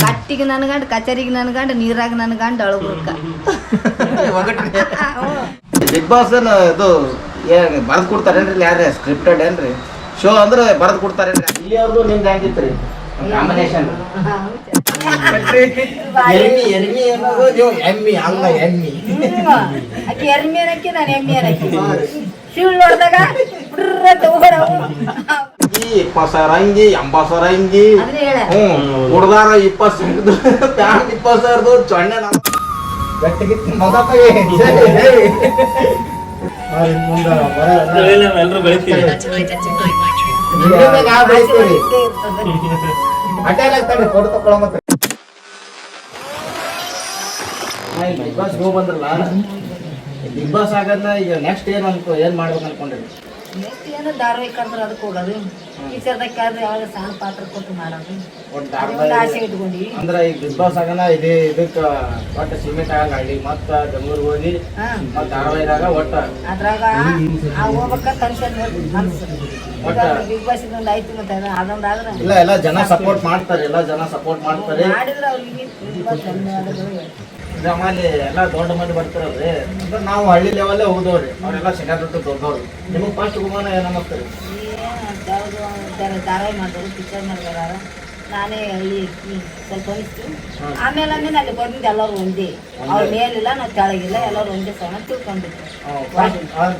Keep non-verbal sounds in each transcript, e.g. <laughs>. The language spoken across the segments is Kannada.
ಕಟ್ಟಿಗೆ ನನ್ನ ಗಂಡ ಕಚೇರಿಗೆ ನನ್ಗಂಡು ಗಂಡ ನೀರಾಗ ನನ್ನ ಗಂಡ ಅಳಗುರ್ಕ ಬಿಗ್ ಬಾಸ್ ಇದು ಬರೆದು ಕೊಡ್ತಾರೇನ್ರಿ ಯಾರ ಸ್ಕ್ರಿಪ್ಟೆಡ್ ಏನ್ರಿ? ಶೋ ಅಂದ್ರೆ ಬರೆದು ಕೊಡ್ತಾರೇನ್ರಿ? ಇಲ್ಲಿಯವ್ರದ್ದು ನಿಮ್ದು ಹೆಂಗಿತ್ರಿ? ಕಾಂಬಿನೇಷನ್ ಎರ್ಮಿ ಎರ್ಮಿ ಅನ್ನೋದು ನೀವು ಎಮ್ಮಿ ಅಲ್ಲ ಎಮ್ಮಿ. ಆಕಿ ಎರ್ಮಿ ಏನಕ್ಕಿ ನಾನು ಎಮ್ಮಿ ಏನಕ್ಕಿ ಶಿವಳ್ ನೋಡ್ದಾಗ ಈ ಇಪ್ಪತ್ತು ಸಾವಿರ ಅಂಗಿ. ಎಂಬತ್ತು ಸಾವಿರ ಅಂಗಿ ಹ್ಞೂ ಹುಡ್ದಾರ ಇಪ್ಪತ್ತು ಸಾವಿರದ ಪ್ಯಾಂಟ್ ಇಪ್ಪತ್ತು ಸಾವಿರದ ಚೊಣ್ಣೆ ಎಲ್ಲರೂ ಬೆಳಿತೀವಿ. ಅಟೆಲ್ ಆಗ್ತಾನೆ ಫೋಟೋ ತಗೊಳ್ಳೋ ಮತ್ತೆ. ಬಿಗ್ ಬಾಸ್ ನೀವು ಬಂದ್ರಲ್ಲ. ಬಿಗ್ ಬಾಸ್ ಆಗದ್ನ ಈಗ ನೆಕ್ಸ್ಟ್ ಏನ್ ಅನ್ಕೊ ಏನ್ ಮಾಡ್ಬೇಕು ಅನ್ಕೊಂಡ್ರಿ? ನೆಕ್ಸ್ಟ್ ಏನೋ ಧಾರಾವಾಹಿ ಕರೆದ್ರೆ ಅದಕ್ಕೆ ಹೋಗೋದು ಟೀಚರ್ದಾಗ ಕರೆದ್ರೆ ಯಾವಾಗ ಸಣ್ಣ ಪಾತ್ರ ಕೊಟ್ಟು ಮಾಡೋದು. ಒಂದು ಆಸೆ ಇಟ್ಕೊಂಡಿ ಅಂದ್ರೆ ಈಗ ಬಿಗ್ ಬಾಸ್ ಆಗನ ಇದೆ ಇದಕ್ಕೆ ಒಟ್ಟ ಸಿಮೆಂಟ್ ಆಗಲ್ಲ ಹಳ್ಳಿ ಮತ್ತ ಬೆಂಗಳೂರಿಗೆ ಹೋಗಿ ಮತ್ತ ಧಾರಾವಾಹಿದಾಗ ಒಟ್ಟ. ಅದ್ರಾಗ ಆ ಹೋಗ್ಬೇಕಂತ ಅನ್ಸದ್ ಮನ್ಸು. ಬಿಗ್ ಬಾಸ್ ಇದೊಂದು ಆಯ್ತು ಮತ್ತೆ ಅದು ಅದೊಂದು ಆದ್ರೆ ಇಲ್ಲ ಎಲ್ಲ ಜನ ಸಪೋರ್ಟ್ ಮಾಡ್ತಾರೆ ಎಲ್ಲ ಜನ ಸಪೋರ್ಟ್ ಮಾಡ್ತಾರೆ. ಮಾಡಿದ್ರೆ ಅವ್ರಿಗೆ ತುಂಬಾ ಧನ್ಯವಾದಗಳು ಆಮೇಲೆ ಎಲ್ಲ ದೊಡ್ಡ ಮಂದಿ ಬರ್ತಾರಲ್ರಿ. ಅಂದ್ರೆ ನಾವು ಹಳ್ಳಿ ಲೆವೆಲ್ಲೇ ಹೋದವ್ರಿ. ಅವರೆಲ್ಲ ದೊಡ್ಡ ದೊಡ್ಡವ್ರು. ನಿಮಗೆ ಫಸ್ಟ್ ಗುಮಾನ ಏನ್ ಅನ್ನಿಸ್ತೀರಿ ಯಾವುದು ಧಾರಾವಾಹಿ ಮಾಡಿದ್ರು ಪಿಕ್ಚರ್ ಮಾಡಿದಾರ ನಾನೇ ಅಲ್ಲಿ ಸ್ವಲ್ಪ ಅನಿಸ್ತು ಆಮೇಲೆ ಆಮೇಲೆ ಅಲ್ಲಿ ಬಂದಿದ್ದು ಎಲ್ಲರೂ ಒಂದೇ. ಅವ್ರ ಮೇಲಿಲ್ಲ ನಾವು ಕೆಳಗಿಲ್ಲ ಎಲ್ಲರೂ ಒಂದೇ ಸಣ್ಣ ತಿಳ್ಕೊಂಡಿದ್ರು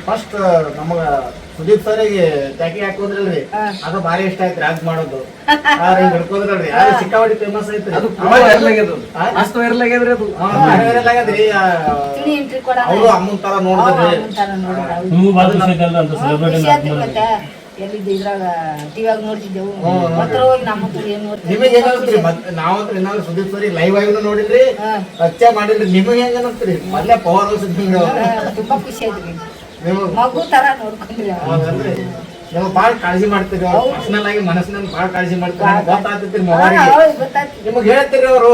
ಫಸ್ಟ್ ನಮಗ ಸುದೀಪ್ ಸರಿಗೆ ಟ್ಯಾಕಿ ಹಾಕೋದ್ರಲ್ರಿ ಅದು ಭಾರಿ ಇಷ್ಟ ಆಯ್ತು ರಾಜ್ ಮಾಡೋದು. <laughs> ಹಿಡ್ಕೋದ್ರಲ್ರಿ ಅದು ಸಿಕ್ಕಾಪಟ್ಟಿ ಫೇಮಸ್ ಐತ್ರಿ ಅದು ವೈರಲ್ ಆಗ್ಯದ? ಮಸ್ತ್ ವೈರಲ್ ಆಗ್ಯದ್ರಿ ಅದು. viral ಆಗ್ಯದ್ರಿ. ಅವ್ರು ಅಮ್ಮನ್ ತರ ನೋಡಿದ್ರಿ. ಎಲ್ಲಿದ್ದು ಇದ್ರಾಗ ಟಿವಿಯಾಗ ನೋಡ್ತಿದ್ದೆವು. ಹ್ಮ್. ಹತ್ರ ಹೋಗಿ ನಮ್ಮ ಹತ್ರ ಏನ್ ನಿಮಗೆ ಏನ್ ಮತ್ತೆ ನಾವಂತ್ರ ಇನ್ನಾದ್ರು ಸುದೀಪ್ ಸರಿ ಲೈವ್ ಆಗಿ ನೋಡಿದ್ರಿ. ಹಚ್ಚೆ ಮಾಡಿದ್ರಿ. ನಿಮಗೆ ಹೆಂಗ ಅನಿಸ್ತ್ರಿ? ಮೊದ್ಲೇ ಪವರ್ ತುಂಬಾ ಖುಷಿ ಆಯ್ತು ಮಗು ತರ ನೋಡ್ಕೊಂಡ್ರಿ ನೀವು ಭಾಳ ಕಾಳಜಿ ಮಾಡ್ತೀರಿ. ಪರ್ಸನಲ್ ಆಗಿ ಮನಸ್ಸಿನ ಭಾಳ ಕಾಳಜಿ ಮಾಡ್ತೀರಿ. ಗೊತ್ತಾಗ್ತೈತಿ ನಿಮಗೆ ಹೇಳ್ತೀರಿ ಅವರು.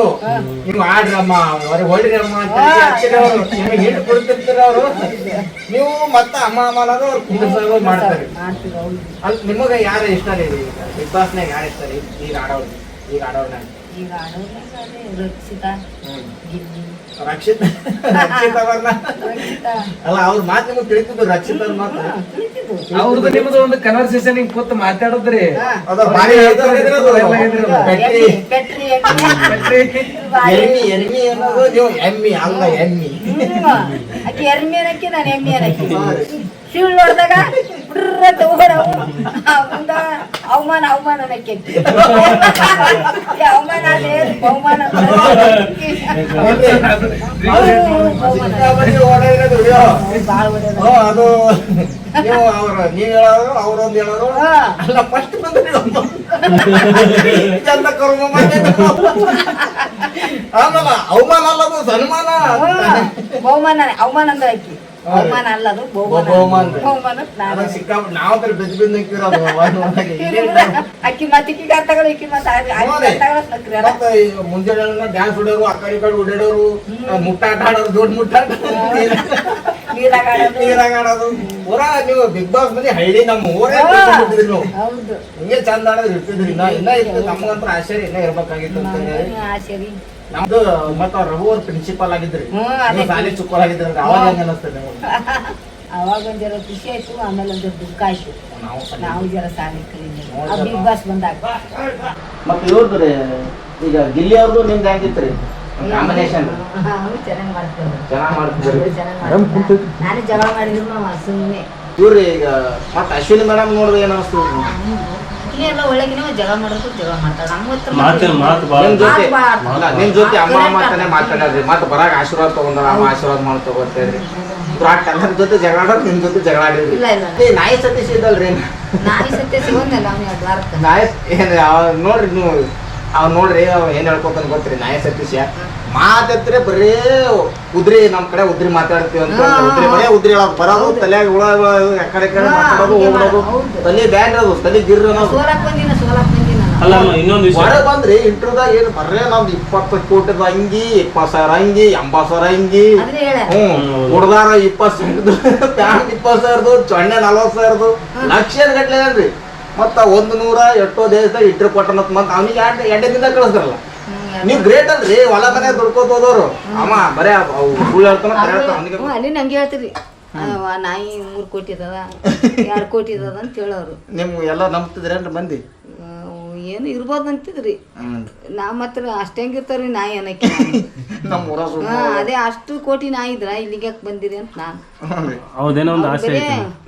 ನೀವು ಆಡ್ರಮ್ಮ ಅವ್ರಿಗೆ ಹೊಡಿರಿ ಅಮ್ಮ ಅಂತ ಹೇಳ್ತೀರಿ ಅವರು. ನಿಮಗೆ ಹೇಳಿ ಕೊಡ್ತಿರ್ತೀರಿ ಅವರು. ನೀವು ಮತ್ತೆ ಅಮ್ಮ ಅಮ್ಮ ಅನ್ನೋದು ಅವ್ರು ಕುಂದಿರ್ಸೋದು ಮಾಡ್ತಾರೆ. ಅಲ್ಲಿ ನಿಮಗೆ ಯಾರು ಇಷ್ಟ ರೀ? ಬಿಗ್ ಬಾಸ್ನಾಗ ಯಾರು ಇಷ್ಟ ರೀ? ಈಗ ಆಡೋರು ಈಗ ಆಡೋರ್ನಾಗ ಈಗ ಅದೇ ರಕ್ಷಿತಾ ಗಿಲ್ಲಿ. ರಕ್ಷಿತ್ ರಕ್ಷಿತ ಅವ್ರನ್ನ ರಕ್ಷಿತಾ. ಅಲ್ಲ ಅವ್ರ ಮಾತು ನಿಮಗೆ ತಿಳಿತಿದ್ದು ರಕ್ಷಿತ ಅವ್ರ ಮಾತು. ಅವ್ರದ್ದು ನಿಮ್ದು ಒಂದು ಕನ್ವರ್ಸೇಷನ್ ಹಿಂಗ್ ಕೂತ್ ಮಾತಾಡೋದ್ರಿ. ಎಮ್ಮಿ, ಎಮ್ಮಿ. ಅನ್ನೋದು ನೀವು ಎಮ್ಮಿ ಅಲ್ಲ ಎಮ್ಮಿ. ಆಕಿ ಎಮ್ಮಿ ಏನಕ್ಕಿ ನಾನು ಎಮ್ಮಿ ಏನಕ್ಕಿ ಶಿವ್ ನೋಡಿದಾಗ ಅವಮಾನ ಅವಮಾನ ಅನ್ನಕ್ಕೆ. <laughs> ಅವಮಾನ ಅಲ್ಲೇ, <laughs> ಅದು ನೀವು ಅವ್ರ ನೀವ್ ಹೇಳೋರು ಅವ್ರೊಂದ್ ಹೇಳೋರು ಹಾ. ಅಲ್ಲ ಫಸ್ಟ್ ಬಂದ್ರಿ. ಚಂದ ಕರ್ಮ. ಆಮೇಲೆ ಅವಮಾನ ಅಲ್ಲದು ಸನ್ಮಾನ ಅವಮಾನ ಅವಮಾನ ಅಂದ್ರೆ ಆಕಿ ಅವಮಾನ ಅಲ್ಲ ಅದು ಬಹುಮಾನ ಬಹುಮಾನ. ಬಹುಮಾನ ನಾವು. ಬೆದ್ದು ಬೆದ್ದು. ಇಲ್ಲೇನ್ ಅಕ್ಕಿ ಮತ್ತೆ ಇಕ್ಕಿ ಮತ್ತೆ ಮುಂಜಾನೆ ಡ್ಯಾನ್ಸ್ ಹೊಡೆಯೋರು ಆ ಕಡೆ ಕಡೆ ಓಡಾಡೋರು ಮುಟ್ಟಾಟ ಆಡೋರು ದೊಡ್ಡ ಮುಟ್ಟಾಟ ನೀರಾಗ ನೀರಾಗ ಆಡೋದು ಪೂರಾ ನೀವು ಬಿಗ್ ಬಾಸ್ ಮಂದಿ ಹಳ್ಳಿ ನಮ್ಮ ಊರೇ. ಬಿಟ್ಟಿದ್ರಿ ನೀವು. ಹೌದು. ಹಿಂಗೆ ಚಂದ ಆಡೋದು ಇರ್ತಿದ್ರಿ ಇನ್ನ ಇನ್ನ ಇತ್ತು ನಮ್ಗಂತ್ರ ಆಶ್ಚರ್ಯ ಇನ್ನ ಇರ್ಬೇಕಾಗಿತ್ತು ಅಂತ ಹೇಳಿ. ನಾನು ನಮ್ದು ಮತ್ತ ರಘು ಅವ್ರ ಪ್ರಿನ್ಸಿಪಲ್ ಆಗಿದ್ರಿ. ನೀವು ಶಾಲೆ ಚುಕ್ಕಲ್ ಆಗಿದ್ರಿ ಅವಾಗ ಹೆಂಗ ಅನಿಸ್ತದೆ <laughs> ಅವಾಗ ಒಂದ್ ಜರ ಖುಷಿ ಆಯ್ತು ಆಮೇಲೆ ಒಂದ್ ದುಃಖ ಆಯ್ತು. ನಾವು ನಾವು ಜರ ಸಾಲಿ ಕಲಿಲ್ಲ ಬಿಗ್ ಬಾಸ್ ಬಂದಾಗ. ಮತ್ತೆ ಇವ್ರದ್ದು ಈಗ ಗಿಲ್ಲಿ ಅವ್ರದ್ದು ನಿಮ್ದು ಹೆಂಗಿತ್ರಿ? ಕಾಂಬಿನೇಷನ್ ಚೆನ್ನಾಗಿ ಮಾಡ್ತಾರೆ ಚೆನ್ನಾಗ್ ಮಾಡ್ತಾರೆ ನಾನು ಜಗಳ ಮಾಡಿದ್ರು ನಾವು ಸುಮ್ಮನೆ ಇವ್ರಿ ಈಗ ಮತ್ತೆ ಅಶ್ವಿನಿ ಮೇಡಮ್ ನೋಡಿದ್ರೆ ಏನ್ ಎಲ್ಲ ಒಳಗಿನ ಜಗಳ ಮಾಡೋದು ಜಗಳ ಮಾಡ್ತಾರೆ. ನಮ್ಮ ಹತ್ರ ಮಾತು ನಿಮ್ ಜೊತೆ ನಿಮ್ ಅಮ್ಮ ಮಾತಾಡ್ರಿ ಮತ್ತೆ ಬರಾಗ ಆಶೀರ್ವಾದ ತಗೊಂಡ್ರ ಅಮ್ಮ ಆಶೀರ್ವಾದ ಮಾಡಿ ತಗೋತೇವ್ರಿ ಎಲ್ಲರ ಜೊತೆ ಜಗಳ ಆಡೋದು ನಿಮ್ ಜೊತೆ ಜಗಳ ಆಡಿದ್ರಿ. ಇಲ್ಲ, ಇಲ್ಲ. ನಾಯಿ ಸತೀಶ್ ಇದ್ದಲ್ರಿ. ನಾಯಿ ಸತ್ಯ ಸಿಗೋಂದಲ್ಲ ಅವ್ನು ನಾಯಿ ಏನ್ ನೋಡ್ರಿ ನೀವು. ಅವ್ ನೋಡ್ರಿ ಅವ್ ಏನ್ ಹೇಳ್ಕೊತಾನ ಗೊತ್ತ್ರಿ ನಾಯ ಸತೀಶ. ಮಾತತ್ರೆ ಬರೇ ಉದ್ರಿ ನಮ್ ಕಡೆ ಉದ್ರಿ ಮಾತಾಡ್ತೀವಿ ಅಂತ ಉದ್ರಿ ಬರೇ ಉದ್ರಿ ಹೇಳೋದು ಬರೋದು ತಲೆಯಾಗ ಹುಳ ಕಡೆ ಕಡೆ ಮಾತಾಡೋದು ಹಂಗೆ ಹೋಗ್ಬಿಡೋದು ತಲೆ ಬ್ಯಾನ್ ಅದು ತಲೆ ಗಿರ್ರ ಅನ್ನೋದು. ಸೋಲಕ್ ಬಂದಿನ ಸೋಲಕ್ ಬಂದಿನ. ಅಲ್ಲ ಇನ್ನೊಂದು ವಿಷಯ. ಹೊರ ಬಂದ್ರಿ ಇಂಟರ್ದಾಗ ಏನು ಬರ್ರೇ ನಮ್ದು ಇಪ್ಪತ್ತು ಕೋಟಿದ ಅಂಗಿ ಇಪ್ಪತ್ತು ಸಾವಿರ ಅಂಗಿ ಎಂಬತ್ತು ಸಾವಿರ ಅಂಗಿ. ಹ್ಞೂ ಹುಡ್ದಾರ ಇಪ್ಪತ್ತು ಸಾವಿರದ್ದು ಪ್ಯಾಂಟ್ ಇಪ್ಪತ್ತು ಸಾವಿರದ್ದು ಚೊಣ್ಣೆ ನಲ್ವತ್ತು ಸಾವಿರದ್ದು. ಲಕ್ಷದ ಗಟ್ಲೆ ಏನ್ರಿ? ಮತ್ತ ಒಂದ್ ನೂರ ಎಷ್ಟೋ ದೇಶದಾಗ ಇಟ್ಟರು ಕೊಟ್ಟನ ಮತ್ತೆ ಅವನಿಗೆ ಎರಡು ದಿನ ಕಳಿಸ್ತಾರಲ್ಲ. ನೀವು ಗ್ರೇಟ್ ಅಲ್ರಿ ಹೊಲ ಮನೆ ದುಡ್ಕೋತ ಹೋದವ್ರು. ಅಮ್ಮ ಬರೇ ಅವು ಸುಳ್ಳು ಹೇಳ್ತಾನ ಖರೆ ಹೇಳ್ತಾನ ಅವ್ನಿಗೆ ಹ್ಞೂ ಅಲ್ಲಿ ನಂಗೆ ಹೇಳ್ತೀರಿ. ಆ ನಾಯಿ ಮೂರ್ ಕೋಟಿ ಅದ <laughs> ಎರಡ್ ಕೋಟಿ ಅದ ಅಂತ ಹೇಳೋರು. ನಿಮ್ಗೆ ಎಲ್ಲ ನಂಬ್ತಿದ್ರೇನ್ರಿ ಮಂದಿ? ಏನು ಇರ್ಬೋದು ಅಂತಿದ್ರಿ. ನಾ ಮಾತ್ರ ಅಷ್ಟ ಹೆಂಗಿರ್ತಾವ್ರಿ ನಾಯಿ ಅನ್ನಕ್ಕೆ ನಮ್ಮ ಊರ ಸುಳ್ಳು ಹಾ ಅದೇ ಅಷ್ಟು ಕೋಟಿ ನಾಯಿ ಇದ್ರ ಇಲ್ಲಿಗೆ ಯಾಕೆ ಬಂದಿರಿ ಅಂತ ನಾನು. ಹೌದೇನೋ ಒಂದು ಆಸೆ ಬರೇ,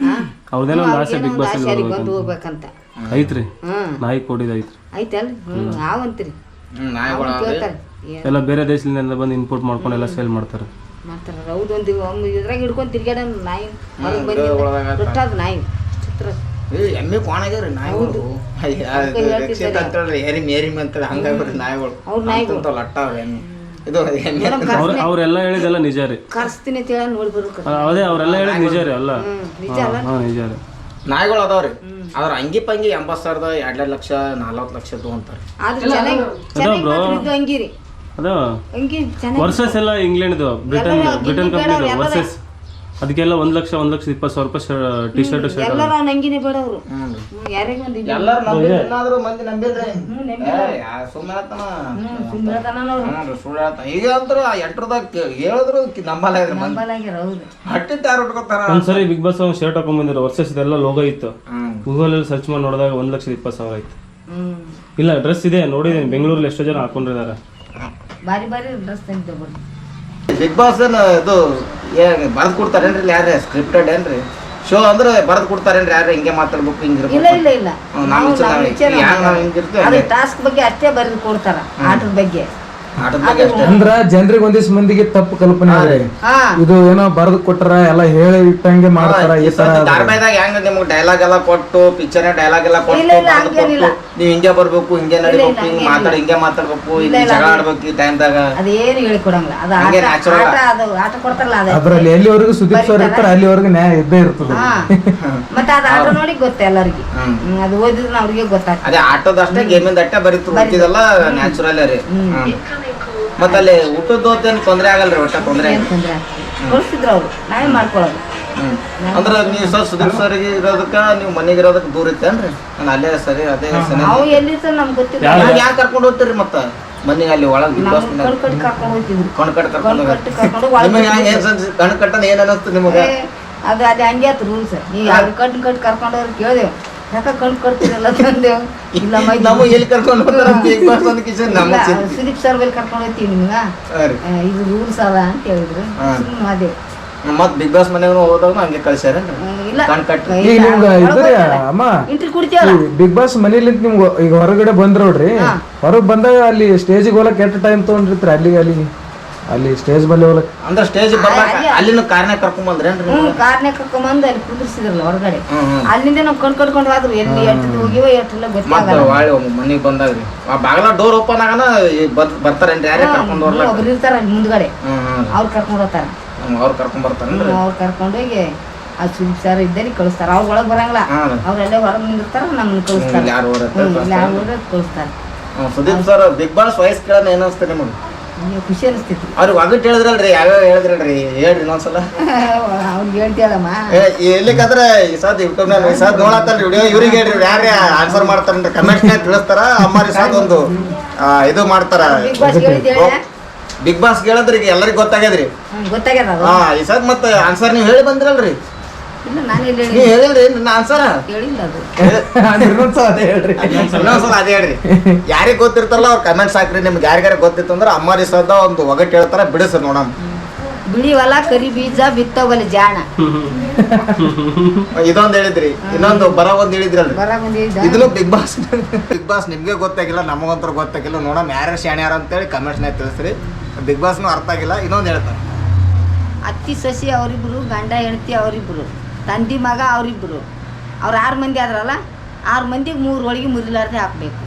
ಹಾ? ಅವ್ರದೇನೋ ಒಂದು ಆಸೆ ಬಿಗ್ ಬಾಸ್ ಆಸೆ ಅಲ್ಲಿಗ್ ಬಂದು ಹೋಗ್ಬೇಕಂತ. ಐತ್ರಿ. ಹ್ಮ್. ನಾಯಿ ಕೊಡಿದ ಐತ್ರಿ. ಐತಲ್ ಹ್ಮ್ ನಾವಂತ್ರಿ ಹ್ಮ್ ನಾಯಿಗಳು ಕೇಳ್ತಾರೆ ಏನ್? ಎಲ್ಲ ಬೇರೆ ದೇಶದಿಂದ ಬಂದು ಇನ್ಪುಟ್ ಮಾಡ್ಕೊಂಡು ಎಲ್ಲ ಸೇಲ್ ಮಾಡ್ತಾರೆ. ಮಾಡ್ತಾರೆ. ಹೌದೊಂದು ಒಮ್ಮೆ ಇದ್ರಾಗ ಹಿಡ್ಕೊಂಡು ತಿರ್ಗ್ಯಾಡ ನಾಯಿ. ಹೊರಗೆ ಒಳಗಾಗ ಬಿಟ್ಟದ ನಾಯಿ. ಚಿತ್ರ. ಏ ಎಮ್ಮೆ ಕೋಣಾಗ್ಯಾವ್ರಿ ನಾಯಿಗಳು. ಅದಕ್ಕೆ ಹೇಳ್ತಿದ್ದಾರೆ. ರಕ್ಷಿತ ಅಂತೇಳ್ರಿ ಎರಿಮ್ ಎರಿಮ್ ಅಂತೇಳಿ ಹಂಗಾಗ್ರಿ ನಾಯಿಗಳು. ಅವ್ರ್ ನಾಯಿಗಳು. ಅಂತಂತವ್ ಲಟ್ಟಾವ್ರಿ ಎಮ್ಮೆ. ಇದು ಅವ್ರ ಅವ್ರೆಲ್ಲ ಹೇಳಿದೆಲ್ಲ ನಿಜ ರೀ. ಕರ್ಸ್ತೀನಿ ಅಂತ ಹೇಳಿ ನೋಡಿ ಬರ್ಬೇಕು ಅ- ಅದೇ ಅವರೆಲ್ಲ ಹೇಳಿದ ನಿಜ ರೀ ಅಲ್ಲ. ನಿಜ ಅಲ್ಲ. ಹಾ ನಿಜ ರೀ. ನಾಯಿಗಳು ಅದಾವ್ರಿ ಅದ್ರ ಅಂಗಿ ಪಂಗಿ ಎಂಬತ್ ಸಾವಿರದ ಎರಡ್ ಲಕ್ಷ ನಲ್ವತ್ತು ಲಕ್ಷ ತಗೊಂತಾರೆ ಆದ್ರೆ ಚೆನ್ನಾಗಿ ಚೆನ್ನಾಗಿ bro. ಮಾತ್ರ ಅಂಗಿರಿ ಅದು ಅಂಗಿ ಚೆನ್ನಾಗಿ ವರ್ಸಸ್ ಎಲ್ಲ ಇಂಗ್ಲೆಂಡ್ದು ಬ್ರಿಟನ್ ಬ್ರಿಟನ್ ಕಂಪ್ನಿದು ವರ್ಸಸ್. ಅದಕ್ಕೆಲ್ಲ ಒಂದ್ ಲಕ್ಷ ಒಂದ್ ಲಕ್ಷ ಇಪ್ಪತ್ತು ಸಾವಿರ ರೂಪಾಯಿ ಟಿ ಶರ್ಟ್ ಶರ್ಟ್ ಎಲ್ಲ ಯಾರಿಗೆ ಒಂದು ಮಂದಿ ನಂಬಿಲ್ರಿ ಸುಮ್ಮನೆ ಸುಳ್ಳು ಹೇಳ್ತಾನ ಈಗ ಅಂದ್ರು ಎಂಟ್ರದಾಗ ಹೇಳಿದ್ರು ನಂಬಲ್ಲ ಇದ್ರಿ ಮಂದಿ. ಉಟ್ಕೋತಾರ? ಒಂದ್ಸರಿ ಬಿಗ್ ಬಾಸ್ ಅವ್ನು ಶರ್ಟ್ ಹಾಕೊಂಡ್ ಬಂದಿರೋ ವರ್ಸಸ್ ಇದೆಲ್ಲ ಲೋಗೋ ಇತ್ತು. ಗೂಗಲ್ ಅಲ್ಲಿ ಸರ್ಚ್ ಮಾಡಿ ನೋಡಿದಾಗ ಒಂದ್ ಲಕ್ಷದ ಇಪ್ಪತ್ತು ಸಾವಿರ ಆಯ್ತು. ಇಲ್ಲ ಡ್ರೆಸ್ ಇದೆ. ನೋಡಿದ್ದೀನಿ ಬೆಂಗಳೂರಲ್ಲಿ ಎಷ್ಟೋ ಜನ ಹಾಕೊಂಡಿದ್ದಾರೆ. ಬಾರಿ ಬಾರಿ ಡ್ರೆಸ್ ತೆಗೆದು ಬಿಗ್ ಬಾಸ್ ಏನ್ ಇದು ಬರೆದು ಕೊಡ್ತಾರೇನ್ರಿ ಯಾರು ಸ್ಕ್ರಿಪ್ಟೆಡ್ ಏನ್ರಿ? ಶೋ ಅಂದ್ರೆ ಬರೆದು ಕೊಡ್ತಾರೇನ್ರಿ ಯಾರು ಹಿಂಗೆ ಮಾತಾಡ್ಬೇಕು ಹಿಂಗಿರ್ಬೇಕು ಇಲ್ಲ ಇಲ್ಲ ನಾವು ನಾವು ಹಿಂಗಿರ್ತೀವಿ ಅದು ಟಾಸ್ಕ್ ಬಗ್ಗೆ ಅಷ್ಟೇ ಬರೆದು ಕೊಡ್ತಾರ ಆಟದ ಬಗ್ಗೆ. ಅಂದ್ರ ಜನರಿಗೆ ಒಂದಿಷ್ಟು ಮಂದಿಗೆ ತಪ್ಪು ಕಲ್ಪನೆ ಇದೆ ಇದು ಏನೋ ಬರೆದು ಕೊಟ್ಟರ ಎಲ್ಲ ಹೇಳಿ ಇಟ್ಟಂಗೆ ಮಾಡ್ತಾರ ಈ ತರ. ಧಾರಾವಾಹಿದಾಗ ಹೆಂಗ ನಿಮ್ಗೆ ಡೈಲಾಗ್ ಎಲ್ಲ ಕೊಟ್ಟು ಪಿಕ್ಚರ್ ಡೈಲಾಗ್ ಎಲ್ಲ ಕೊಟ್ಟು ಬರ್ದು. ಕೊಟ್ಟು ನೀವ್ ಹಿಂಗೆ ಬರ್ಬೇಕು ಹಿಂಗೆ ನಡಿಬೇಕು ಹಿಂಗ್ ಮಾತಾಡ ಹಿಂಗೆ ಮಾತಾಡ್ಬೇಕು ಹಿಂಗೆ ಜಗಳ ಆಡ್ಬೇಕು ಈ ಟೈಮ್ದಾಗ ಅದೇನು ಹೇಳಿ ಕೊಡಂಗಿಲ್ಲ. ಅದು ಆಟ ಹಂಗೆ natural ಅದು ಆಟ ಕೊಡ್ತಾರಲ್ಲ ಅದೇ. ಅದ್ರಲ್ಲಿ ಎಲ್ಲಿವರೆಗೂ ಸುದೀಪ್ ಸರ್ ಇರ್ತಾರೆ ಅಲ್ಲಿವರೆಗೂ ನ್ಯಾಯ ಇದ್ದೇ ಇರ್ತದೆ. <laughs> ಮತ್ತೆ ಅದು ಆಟ ನೋಡಿ ಗೊತ್ತೆ ಎಲ್ಲರಿಗೆ. ಅದು ಓದಿದ್ರೆ ಅವ್ರಿಗೆ ಗೊತ್ತಾಗ್ತದೆ. ಅದೇ ಆಟೋದಷ್ಟೇ ಅಷ್ಟೇ ಗೇಮಿಂದ ಅಟ್ಟೆ ಬರೀತು ಉಳಿದಿದೆಲ್ಲ ನ್ಯಾಚುರಲ್ ರೀ. ಮತ್ತೆ ಅಲ್ಲಿ ಊಟದ ತೊಂದರೆ ಆಗಲ್ಲ ಆಗಲ್ರಿ ಒಟ್ಟ ತೊಂದರೆ? ತೊಂದ್ರೆ ಅವ್ರು. ನಾವೇ ಮಾಡ್ಕೊಳ್ಳೋದು ಅಂದ್ರ ನೀವು ಸರ್ ಸುದೀಪ್ ಸರ್ಗೆ ಇರೋದಕ್ಕ ನೀವು ಮನೆಗೆ ಇರೋದಕ್ಕೆ ದೂರ ಇತ್ತೇನ್ರಿ ನಾನು ಅಲ್ಲೇ ಸರಿ ಅದೇ ಸರಿ. ನಮ್ಗೆ ಗೊತ್ತಿಲ್ಲ. ಯಾರು? ಯಾಕೆ ಕರ್ಕೊಂಡು ಹೋಗ್ತೀರಿ ಮತ್ತೆ? ಮನೆಗೆ ಅಲ್ಲಿ ಒಳಗೆ ಬಿಗ್ ಬಾಸ್ ಕರ್ಕೊಂಡು ಹೋಗ್ತಿದ್ರು ಕಣ್ ಕಟ್ ಕರ್ಕೊಂಡು ಕಣ್ ಕಟ್ಟಿ ಕರ್ಕೊಂಡು ನಿಮಗೆ ಹೆಂಗ್ ಏನ್ ಏನ್ ನಿಮಗೆ? ಅದು ಅದು ಹಂಗೆ ಆಯ್ತು ರೂಲ್ಸ್. ನೀವು ಕಟ್ಟು ಕರ್ಕೊಂಡು ಕೇಳ್ದೇವು. ಯಾಕೆ ಕಣ್ ಕಟ್ತಿರಲ್ಲ ತಂದೆ? ಇಲ್ಲ ಮೈ <laughs> ನಾವು ಎಲ್ಲಿ ಕರ್ಕೊಂಡು ಹೋಗ್ತಾರೆ? <laughs> ಬಿಗ್ ಬಾಸ್ ಒಂದು ಕಿಶನ್ ನಮ್ಮ ಸುದೀಪ್ ಸರ್ ಬಲ್ಲಿ ಕರ್ಕೊಂಡು ಹೋಗ್ತೀವಿ ನಿಮ್ಗೆ. ಸರಿ ಇದು ರೂಲ್ಸ್ ಅದ ಅಂತ ಹೇಳಿದ್ರು. ಸುಮ್ಮನೆ ಅದೇ. ಮತ್ ಬಿಗ್ ಬಾಸ್ ಮನೆಗೂ ಹೋದಾಗ ಹಂಗೆ ಕಳ್ಸ್ಯಾರ ನಿಮ್ಗ ಬಿಗ್ ಬಾಸ್ ಮನೇಲಿಂದ ನಿಮ್ಗೆ ಈಗ ಹೊರಗಡೆ ಬಂದ್ರ ನೋಡ್ರಿ. ಹೊರಗ್ ಬಂದಾಗ ಅಲ್ಲಿ ಸ್ಟೇಜ್ ಹೋಗಕ್ ಎಷ್ಟು ಟೈಮ್ ತಗೊಂಡಿರ್ತಾರೆ ಅಲ್ಲಿಗೆ ಅಲ್ಲಿ? ಅಲ್ಲಿ ಸ್ಟೇಜ್ ಬಲ್ಲಿ ಹೋಗ್ಲಕ್ ಅಂದ್ರ ಸ್ಟೇಜ್ ಅಲ್ಲಿ- ಅಲ್ಲಿನ ಕಾರ್ನ ಕರ್ಕೊಂಡ್ ಬಂದ್ರೇನ್ರಿ ಕಾರ್ನೇ ಕರ್ಕೊಂಬಂದು ಅಲ್ಲಿ ಕುಂದಿರ್ಸಿದ್ರಲ್ಲ ಹೊರಗಡೆ. ಹ್ಮ್ ಹ್ಮ್. ಅಲ್ಲಿಂದ ನಾವು ಕಣ್ ಕಟ್ಕೊಂಡು ಹೋದ್ರು ಎಲ್ಲಿ ಎಷ್ಟು ಹೋಗಿವ ಎಷ್ಟೆಲ್ಲ ಮತ್ತ ಗೊತ್ತಾಗಲ್ಲ. ವಾಳಿ ಮನಿಗ್ ಬಂದಾಗ್ರಿ ಆ ಬಾಗಲ ಡೋರ್ ಓಪನ್ ಆಗನ ಬರ್ತಾರೇನ್ರಿ? ಯಾರೇ ಕರ್ಕೊಂಡ್ ಬರ್ಲಾಕ ಒಬ್ರು ಇರ್ತಾರ ಅಲ್ಲಿ ಮುಂದ್ಗಡೆ. ಹ್ಮ್ ಹ್ಮ್. ಅವ್ರು ಕರ್ಕೊಂಡು ಹೋಗ್ತಾರ. ಅವ್ರು ಕರ್ಕೊಂಡ್ ಬರ್ತಾರೇನ್ರಿ? ಅವ್ರು ಕರ್ಕೊಂಡ್ ಹೋಗಿ ಆ ಸುದೀಪ್ ಸರ್ ಇದ್ದಲ್ಲಿ ಕಳಿಸ್ತಾರ. ಅವ್ರ ಒಳಗ್ ಬರಂಗಿಲ್ಲ. ಹಾ ಅವ್ರೆಲ್ಲ ಹೊರಗ್ ನಿಂದಿರ್ತಾರ ನಮ್ಮನ್ನ ಹ್ಮ್, ಕಳಿಸ್ತಾರ. ಇಲ್ಲಿ ಯಾರು ಹೊರಗೆ ಹ್ಮ್, ಇಲ್ಲಿ ಯಾರು ಹೋದ್ರೆ ಕಳಿಸ್ತಾರ. ಹ್ಮ್, ಸುದೀಪ್ ಸರ್ ಬಿಗ್ ಬಾಸ್ ವಯಸ್ಸು ಕೇಳೋಣ ಏನಿಸ್ತಾರೆ ನಿಮಗೆ? ನನಗೆ ಖುಷಿ ಅನಿಸ್ತೈತಿ ಅವ್ರಿಗೆ ಒಗಟ್ ಹೇಳಿದ್ರಲ್ರಿ ಯಾವ್ಯಾವ ಹೇಳಿದ್ರಲ್ರಿ ಹೇಳ್ರಿ ಇನ್ನೊಂದ್ಸಲ. ಅವ್ನಿಗೆ ಹೇಳ್ತೀಯಲ್ಲಮ್ಮ ಎಲ್ಲಿಕಂದ್ರೆ ಈ ಸಾದ್ ಯೂಟ್ಯೂಬ್ನಲ್ಲಿ ಈ ಸಾದ್ ನೋಡತ್ತಲ್ರಿ ವಿಡಿಯೋ ಇವ್ರಿಗೆ ಹೇಳ್ರಿ ಯಾರೇ ಆನ್ಸರ್ ಮಾಡ್ತಾರನ್ರಿ ಕಮೆಂಟ್ ನ್ಯಾಗ ತಿಳಿಸ್ತಾರ ಅಮ್ಮಾರಿ ಸಾದ್ ಒಂದು ಆ, ಇದು ಮಾಡ್ತಾರ. ಬಿಗ್ ಬಾಸ್ ಹೇಳಿದ್ದು ಹೇಳ ಬಿಗ್ ಬಾಸ್ ಕೇಳಿದ್ರಿ ಈಗ ಎಲ್ಲರಿಗೂ ಗೊತ್ತಾಗ್ಯದ್ರಿ. ಗೊತ್ತಾಗ್ಯದ ಅದು? ಹಾ ಈ ಸಾದ್ ಮತ್ತೆ ಆನ್ಸರ್ ನೀವು ಹೇಳಿ ಬಂದ್ರಲ್ರಿ. ಇಲ್ಲ ನಾನು ಹೇಳಿ ಹೇಳ್ರಿ ನನ್ನ ಆನ್ಸರ್ ಹೇಳಿಲ್ಲ ಅದು. ಹೇಳ್ರಿ. ಇನ್ನೊಂದ್ಸಲ ಅದೇ ಹೇಳ್ರಿ. ಯಾರಿಗೆ ಗೊತ್ತಿರ್ತಾರಲ್ಲ ಅವ್ರ ಕಮೆಂಟ್ಸ್ ಹಾಕ್ರಿ ನಿಮ್ಗೆ ಯಾರಿಗಾರ ಗೊತ್ತಿತ್ತು ಅಂದ್ರೆ ಅಮ್ಮಾರಿ ಸದ ಒಂದು ಒಗಟ್ ಹೇಳ್ತಾರ ಬಿಡಿಸ್ರಿ ನೋಡಮ್ ಬಿಳಿ ಹೊಲ ಕರಿ ಬೀಜ ಬಿತ್ತವಲ್ಲ ಜಾಣ. ಇದೊಂದು ಹೇಳಿದ್ರಿ. ಇನ್ನೊಂದು ಬರ ಒಂದ್ ಹೇಳಿದ್ರಲ್ರಿ. ಬರ ಇದನ್ನು ಬಿಗ್ ಬಾಸ್ ಬಿಗ್ ಬಾಸ್ ನಿಮ್ಗೆ ಗೊತ್ತಾಗಿಲ್ಲ ನಮಗಂತರ ಗೊತ್ತಾಗಿಲ್ಲ. ನೋಡಮ್ ಯಾರ ಶಾಣ್ಯಾರ ಅಂತೇಳಿ ಕಮೆಂಟ್ಸ್ನಾಗ ತಿಳಿಸ್ರಿ. ಬಿಗ್ ಬಾಸ್ನು ಅರ್ಥ ಆಗಿಲ್ಲ ಇನ್ನೊಂದು ಹೇಳ್ತಾರೆ. ಅತ್ತಿ ಸಸಿ ಅವರಿಬ್ರು ಗಂಡ ಹೆಂಡತಿ ಅವರಿಬ್ರು. ತಂದಿ ಮಗ ಅವರಿಬ್ಬರು ಅವ್ರು ಆರು ಮಂದಿ ಆದ್ರಲ್ಲ ಆರು ಮಂದಿಗೆ ಮೂರು ಹೋಳಿಗೆ ಮುರಿಲಾರ್ದೆ ಹಾಕ್ಬೇಕು.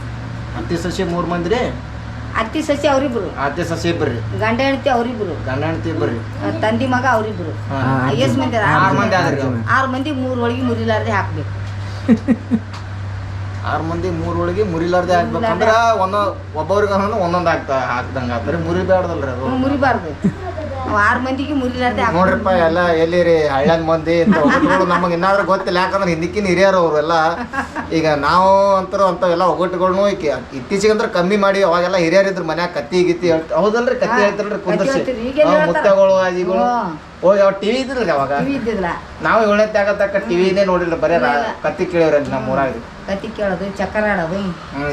ಅತ್ತಿ ಸಸಿ ಮೂರು ಮಂದಿ ರೀ ಅತ್ತಿ ಸಸಿ ಅವರಿಬ್ರು. ಅತ್ತಿ ಸಸಿ ಇಬ್ಬರು ಗಂಡ ಹೆಂಡತಿ ಅವರಿಬ್ರು. ಗಂಡ ಹೆಂಡತಿ ಇಬ್ಬರು ತಂದೆ ಮಗ ಅವರಿಬ್ರು. ಎಷ್ಟು ಮಂದಿ ಆರು ಮಂದಿ ಆದ್ರಿ. ಆರು ಮಂದಿ ಮೂರು ಹೋಳಿಗೆ ಮುರಿಲಾರ್ದೆ ಹಾಕ್ಬೇಕು. <laughs> ಆರು ಮಂದಿ ಮೂರು ಒಳಗೆ ಮುರಿಲಾರ್ದೆ ಹಾಕ್ಬೇಕಂದ್ರ ಒಂದೊಂದ್ ಒಬ್ಬೊಬ್ರಿಗೆ ಒಂದೊಂದು ಹಾಕ್ತಾ ಹಾಕ್ದಂಗ ಆತ್ರಿ ಮುರಿಬಾರ್ದಲ್ರಿ ಅದು. ಮುರಿಬಾರ್ದು. ಆರ್ ಮಂದಿಗೆ ಮುರಿಲಾರ್ದೆ ನೋಡ್ರಿಪ್ಪ ಎಲ್ಲ ಎಲ್ಲಿರಿ ಹಳ್ಳನ್ ಮಂದಿ ನಮಗೆ ಇನ್ನಾದ್ರೂ ಗೊತ್ತಿಲ್ಲ. ಯಾಕಂದ್ರೆ ಹಿಂದಿಕ್ಕಿನ ಹಿರಿಯರು ಅವರೆಲ್ಲ ಈಗ ನಾವು ಅಂತರೂ ಅಂಥವೆಲ್ಲ ಒಗಟುಗಳ್ನು ಈಗ ಇತ್ತೀಚೆಗೆ ಅಂದ್ರೆ ಕಮ್ಮಿ ಮಾಡಿ ಅವಾಗೆಲ್ಲ ಹಿರಿಯರು ಇದ್ರ ಮನ್ಯಾಗ ಕತ್ತಿ ಗಿತ್ತಿ ಹೇಳ್ತಾರೆ ಹೌದಲ್ರಿ ಕತ್ತಿ ಹೇಳ್ತಾರಲ್ರಿ ಕುಂದರ್ಸಿ. ಮುತ್ತಗಳು ಅಜಿಗಳು ಹೋಗಿ ಅವಾಗ? ಟಿವಿ ಇದ್ರಲ್ರಿ ಅವಾಗ ನಾವು ಏಳನೇ ತಕ್ಕ ಟಿವಿನೇ ನೋಡಿಲ್ಲ ಬರೀ. ಕತ್ತಿ ಕೇಳಿವ್ರಿ ನಮ್ಮ ಊರಾಗ. ಕತ್ತಿ ಕೇಳೋದು ಚಕ್ಕರ ಆಡೋದು.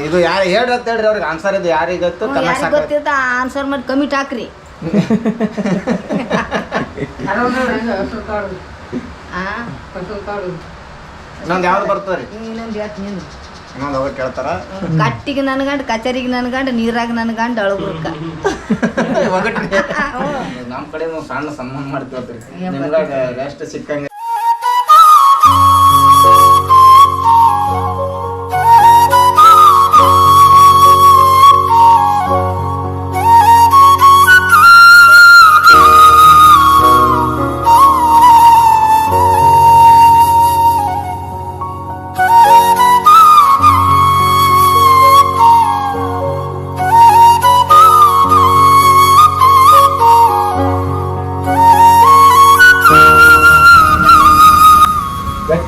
ಇದು ಯಾರು ಹೇಳ್ರಿ ಅಂತ ಹೇಳ್ರಿ ಅವ್ರಿಗೆ ಆನ್ಸರ್ ಇದು ಯಾರಿಗೆ ಗೊತ್ತು? ಕನ್ನಡ ಯಾರಿಗೆ ಸಾಕು ಗೊತ್ತಿರ್ತ ಆನ್ಸರ್ ಮಾಡಿ ಕಮ್ಮಿ ಹಾಕ್ರಿ. <laughs> ಇನ್ನೊಂದು ಯಾವ್ದು ಬರ್ತದ್ರಿ ಇನ್ನೊಂದು ಇನ್ನೊಂದು ಕೇಳ್ತಾರ? ಕಟ್ಟಿಗೆ ನನ್ಗಂಡು ಕಚೇರಿಗೆ ನನ್ಗಂಡು ನೀರಾಗ ನನ್ಗಂಡು ಅಳಗುರ್ಕ. <laughs> <laughs> ನಮ್ ನಮ್ಮ ಕಡೆ ಸಣ್ಣ ಸನ್ಮಾನ ಮಾಡ್ತೀವಿ ರೆಸ್ಟ್ ಸಿಕ್ಕಂಗೆ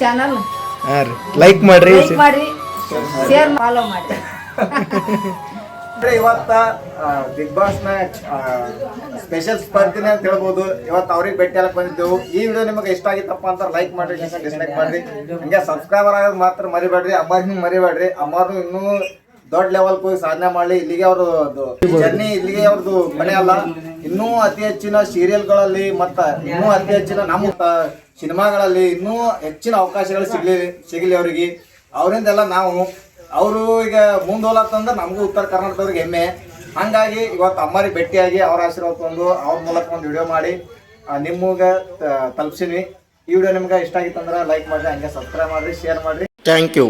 ಚಾನಲ್ ಲೈಕ್ ಮಾಡ್ರಿ. ಲೈಕ್ ಮಾಡ್ರಿ. ಶೇರ್ ಫಾಲೋ ಮಾಡ್ರಿ. <laughs> ಅಂದ್ರೆ ಇವತ್ತ ಬಿಗ್ ಬಾಸ್ನ ಸ್ಪೆಷಲ್ ಸ್ಪರ್ಧೆ ಅಂತ ಹೇಳ್ಬೋದು. ಇವತ್ತು ಅವ್ರಿಗೆ ಭೇಟಿ ಆಗಕ್ ಬಂದಿದ್ದೆವು. ಈ ವಿಡಿಯೋ ನಿಮಗೆ ಇಷ್ಟ ಆಗಿತ್ತಪ್ಪ ಅಂತ ಲೈಕ್ ಮಾಡ್ರಿ ಡಿಸ್ಲೈಕ್ ಮಾಡ್ರಿ. ಹಂಗೆ ಸಬ್ಸ್ಕ್ರೈಬರ್ ಆಗೋದು ಮಾತ್ರ ಮರಿಬೇಡ್ರಿ ಅಮ್ಮರ್ನು ಮರಿಬೇಡ್ರಿ. ಅಮ್ಮರ್ನು ಇನ್ನೂ ದೊಡ್ಡ ಲೆವೆಲ್ ಹೋಗಿ ಸಾಧನೆ ಮಾಡಲಿ. ಇಲ್ಲಿಗೆ ಅವರು ಜರ್ನಿ ಇಲ್ಲಿಗೆ ಅವ್ರದ್ದು ಮನೆ ಅಲ್ಲ. ಇನ್ನೂ ಅತಿ ಹೆಚ್ಚಿನ ಸೀರಿಯಲ್ಗಳಲ್ಲಿ ಮತ್ತ ಇನ್ನೂ ಅತಿ ಹೆಚ್ಚಿನ ನಮ್ಮ ತ- ಸಿನಿಮಾಗಳಲ್ಲಿ ಇನ್ನೂ ಹೆಚ್ಚಿನ ಅವಕಾಶಗಳು ಸಿಗ್ಲಿ, ಸಿಗಲಿ ಅವರಿಗೆ. ಅವರಿಂದೆಲ್ಲ ನಾವು, ಅವರು ಈಗ ಮುಂದೋಲತ್ತಂದ್ರೆ ನಮಗೂ ಉತ್ತರ ಕರ್ನಾಟಕದವ್ರಿಗೆ ಹೆಮ್ಮೆ. ಹಂಗಾಗಿ ಇವತ್ತು ಅಮ್ಮರಿಗೆ ಭೇಟಿಯಾಗಿ ಅವ್ರ ಆಶೀರ್ವಾದ ತಂದು ಅವ್ರ ಮೂಲಕ ಒಂದು ವಿಡಿಯೋ ಮಾಡಿ ನಿಮಗೆ ತಲುಪಿಸಿದ್ವಿ. ಈ ವಿಡಿಯೋ ನಿಮ್ಗೆ ಇಷ್ಟ ಆಗಿತ್ತಂದ್ರೆ ಲೈಕ್ ಮಾಡಿರಿ, ಹಂಗೆ ಸಬ್ಸ್ಕ್ರೈಬ್ ಮಾಡಿರಿ ಶೇರ್ ಮಾಡಿರಿ. Thank you